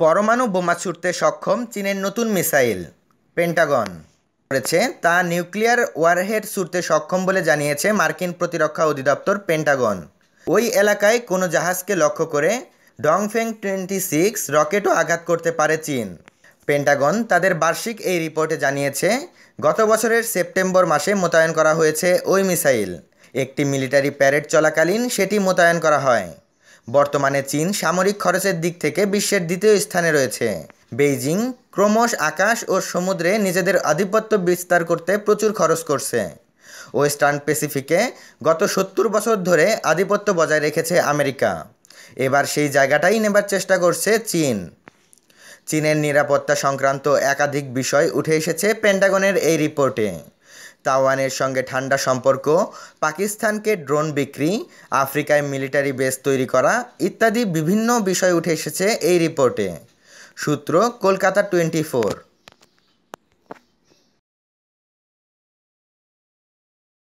পরমাণু বোমা ছুড়তে সক্ষম চীনের নতুন মিসাইল, পেন্টাগন। করেছে, তা নিউক্লিয়ার ওয়ারহেড ছুড়তে সক্ষম বলে জানিয়েছে মার্কিন প্রতিরক্ষা অধিদপ্তর পেন্টাগন। ওই এলাকায় কোনো জাহাজকে লক্ষ্য করে ডংফেং টোয়েন্টি সিক্স রকেটও আঘাত করতে পারে চীন। পেন্টাগন তাদের বার্ষিক এই রিপোর্টে জানিয়েছে, গত বছরের সেপ্টেম্বর মাসে মোতায়েন করা হয়েছে ওই মিসাইল। একটি মিলিটারি প্যারেড চলাকালীন সেটি মোতায়েন করা হয়। বর্তমানে চীন সামরিক খরচের দিক থেকে বিশ্বের দ্বিতীয় স্থানে রয়েছে। বেইজিং ক্রমশ আকাশ ও সমুদ্রে নিজেদের আধিপত্য বিস্তার করতে প্রচুর খরচ করছে। ওয়েস্টার্ন প্যাসিফিকে গত সত্তর বছর ধরে আধিপত্য বজায় রেখেছে আমেরিকা। এবার সেই জায়গাটাই নেবার চেষ্টা করছে চীন। চীনের নিরাপত্তা সংক্রান্ত একাধিক বিষয় উঠে এসেছে পেন্টাগনের এই রিপোর্টে। তাওয়ানের সঙ্গে ঠান্ডা সম্পর্ক, পাকিস্তানকে ড্রোন বিক্রি, আফ্রিকায় মিলিটারি বেস তৈরি করা ইত্যাদি বিভিন্ন বিষয় উঠে এসেছে এই রিপোর্টে। সূত্র, কলকাতা টোয়েন্টি ফোর।